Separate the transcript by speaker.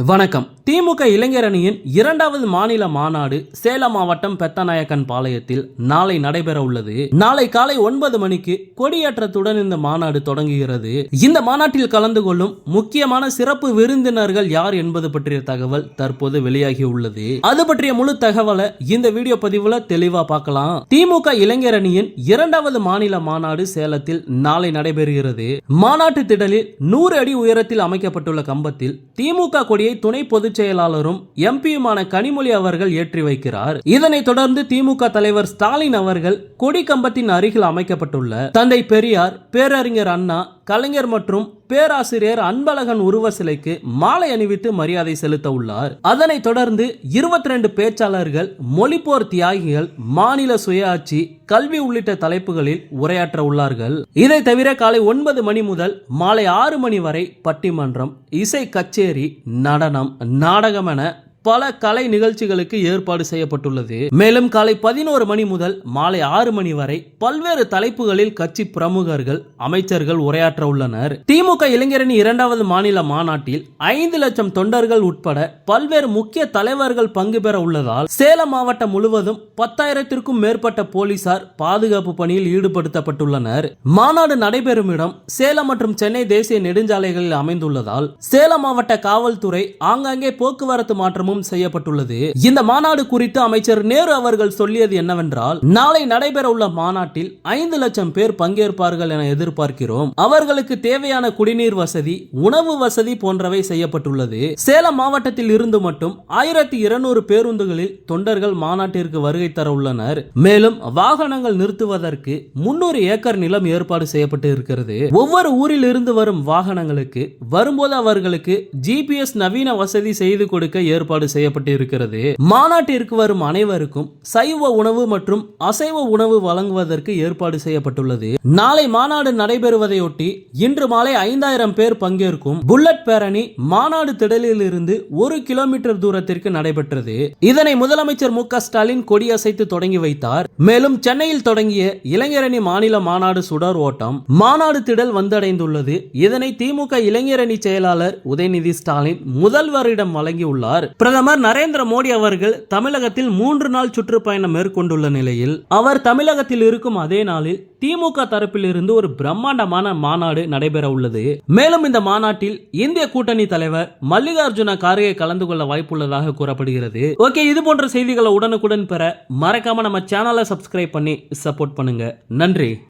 Speaker 1: வணக்கம். திமுக இளைஞர் அணியின் இரண்டாவது மாநில மாநாடு சேலம் மாவட்டம் பெத்தநாயக்கன் பாளையத்தில் நாளை நடைபெற உள்ளது. நாளை காலை ஒன்பது மணிக்கு கொடியேற்றத்துடன் இந்த மாநாடு தொடங்குகிறது. இந்த மாநாட்டில் கலந்து கொள்ளும் முக்கியமான சிறப்பு விருந்தினர்கள் யார் என்பது பற்றிய தகவல் தற்போது வெளியாகி உள்ளது. அது பற்றிய முழு தகவலை இந்த வீடியோ பதிவுல தெளிவா பார்க்கலாம். திமுக இளைஞர் அணியின் இரண்டாவது மாநில மாநாடு சேலத்தில் நாளை நடைபெறுகிறது. மாநாட்டு திடலில் நூறு அடி உயரத்தில் அமைக்கப்பட்டுள்ள கம்பத்தில் திமுக கொடி கொடியை துணை பொதுச் செயலாளரும் எம்பியுமான கனிமொழி அவர்கள் ஏற்றி வைக்கிறார். இதனைத் தொடர்ந்து திமுக தலைவர் ஸ்டாலின் அவர்கள் கொடி கம்பத்தின் அருகில் அமைக்கப்பட்டுள்ள தந்தை பெரியார் பேரறிஞர் அண்ணா கலைஞர் மற்றும் பேராசிரியர் அன்பழகன் உருவ சிலைக்கு மாலை அணிவித்து மரியாதை செலுத்த உள்ளார். அதனைத் தொடர்ந்து இருபத்தி ரெண்டு பேச்சாளர்கள் மொழிப்போர் தியாகிகள் மாநில சுயாட்சி கல்வி உள்ளிட்ட தலைப்புகளில் உரையாற்ற உள்ளார்கள். இதை தவிர காலை ஒன்பது மணி முதல் மாலை ஆறு மணி வரை பட்டிமன்றம் இசை கச்சேரி நடனம் நாடகம் என பல கலை நிகழ்ச்சிகளுக்கு ஏற்பாடு செய்யப்பட்டுள்ளது. மேலும் காலை பதினோரு மணி முதல் மாலை ஆறு மணி வரை பல்வேறு தலைப்புகளில் கட்சி பிரமுகர்கள் அமைச்சர்கள் உரையாற்ற உள்ளனர். திமுக இளைஞரணி இரண்டாவது மாநில மாநாட்டில் ஐந்து லட்சம் தொண்டர்கள் உட்பட பல்வேறு முக்கிய தலைவர்கள் பங்கு பெற உள்ளதால் சேலம் மாவட்டம் முழுவதும் பத்தாயிரத்திற்கும் மேற்பட்ட போலீசார் பாதுகாப்பு பணியில் ஈடுபடுத்தப்பட்டுள்ளனர். மாநாடு நடைபெறும் இடம் சேலம் மற்றும் சென்னை தேசிய நெடுஞ்சாலைகளில் அமைந்துள்ளதால் சேலம் மாவட்ட காவல்துறை ஆங்காங்கே போக்குவரத்து மாற்றமும் செய்யப்பட்டுள்ளது. இந்த மாநாடு குறித்து அமைச்சர் நேரு அவர்கள் சொல்லியது என்னவென்றால் நாளை நடைபெற உள்ள மாநாட்டில் ஐந்து லட்சம் பேர் பங்கேற்பார்கள் என எதிர்பார்க்கிறோம். அவர்களுக்கு தேவையான குடிநீர் வசதி உணவு வசதி போன்றவை செய்யப்பட்டுள்ளது. சேலம் மாவட்டத்தில் இருந்து மட்டும் ஆயிரத்தி இருநூறு பேருந்துகளில் தொண்டர்கள் மாநாட்டிற்கு வருகை தர உள்ளனர் மேலும் வாகனங்கள் நிறுத்துவதற்கு முன்னூறு ஏக்கர் நிலம் ஏற்பாடு செய்யப்பட்டு இருக்கிறது. ஒவ்வொரு ஊரில் இருந்து வரும் வாகனங்களுக்கு வரும்போது அவர்களுக்கு ஜிபிஎஸ் நவீன வசதி செய்து கொடுக்க ஏற்பாடு ஏற்பாடு செய்யப்பட்டு இருக்கிறது மாநாட்டிற்கு வரும் அனைவருக்கும் சைவ உணவு மற்றும் அசைவ உணவு வழங்குவதற்கு ஏற்பாடு செய்யப்பட்டுள்ளது. நாளை மாநாடு நடைபெறுவதையொட்டி இன்று மாலை ஐந்தாயிரம் பேர் பங்கேற்கும் புல்லட் பேரணி மாநாடு திடலில் இருந்து ஒரு கிலோமீட்டர் தூரத்திற்கு நடைபெற்றது. இதனை முதலமைச்சர் மு க ஸ்டாலின் கொடியசைத்து தொடங்கி வைத்தார். மேலும் சென்னையில் தொடங்கிய இளைஞரணி மாநில மாநாடு சுடர் ஓட்டம் மாநாடு திடல் வந்தடைந்துள்ளது. இதனை திமுக இளைஞரணி செயலாளர் உதயநிதி ஸ்டாலின் முதல்வரிடம் வழங்கியுள்ளார். பிரதமர் நரேந்திர மோடி அவர்கள் தமிழகத்தில் மூன்று நாள் சுற்றுப்பயணம் மேற்கொண்டுள்ள நிலையில் அவர் தமிழகத்தில் இருக்கும் அதே நாளில் திமுக தரப்பில் இருந்து ஒரு பிரம்மாண்டமான மாநாடு நடைபெற உள்ளது. மேலும் இந்த மாநாட்டில் இந்திய கூட்டணி தலைவர் மல்லிகார்ஜுன கார்கே கலந்து கொள்ள வாய்ப்புள்ளதாக கூறப்படுகிறது. ஓகே இது போன்ற செய்திகளை உடனுக்குடன் பெற மறக்காம நம்ம சேனலை சப்ஸ்கிரைப் பண்ணி சப்போர்ட் பண்ணுங்க. நன்றி.